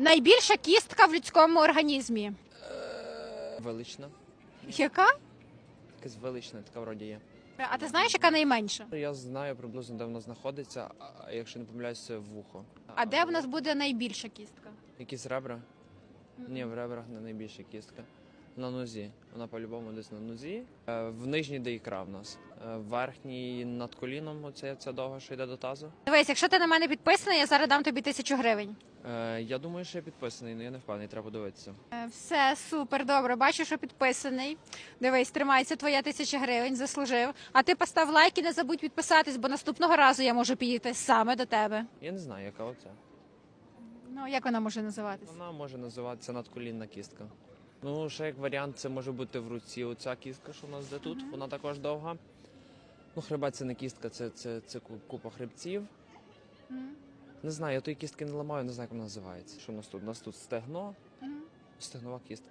Найбільша кістка в людському організмі. Велична. Яка? Якась велична така вроді є. А ти знаєш, яка найменша? Я знаю приблизно, де вона знаходиться, а якщо не помиляюся, вухо. А де в нас буде найбільша кістка? Якісь ребра? Ні, в ребрах не найбільша кістка. На нозі. Вона по-любому десь на нозі. Е, В нижній де ікра в нас. Е, В верхній над коліном, оце ця довга, що йде до тазу. Дивись, якщо ти на мене підписаний, я зараз дам тобі тисячу гривень. Е, Я думаю, що я підписаний, але я не впевнений, треба подивитися. Е, Все супер, добре. Бачу, що підписаний. Дивись, тримається твоя тисяча гривень, заслужив. А ти постав лайк і не забудь підписатись, бо наступного разу я можу підійти саме до тебе. Я не знаю, яка оця. Ну як вона може називатись? Вона може називатися надколінна кістка. Ну, ще як варіант, це може бути в руці. Оця кістка, що у нас де тут, вона також довга. Ну, хребет це не кістка, це, це, це купа хребців. Мгм. Не знаю, я тої кістки не ламаю, не знаю, як вона називається. Що у нас тут? У нас тут стегно, Мгм. стегнова кістка.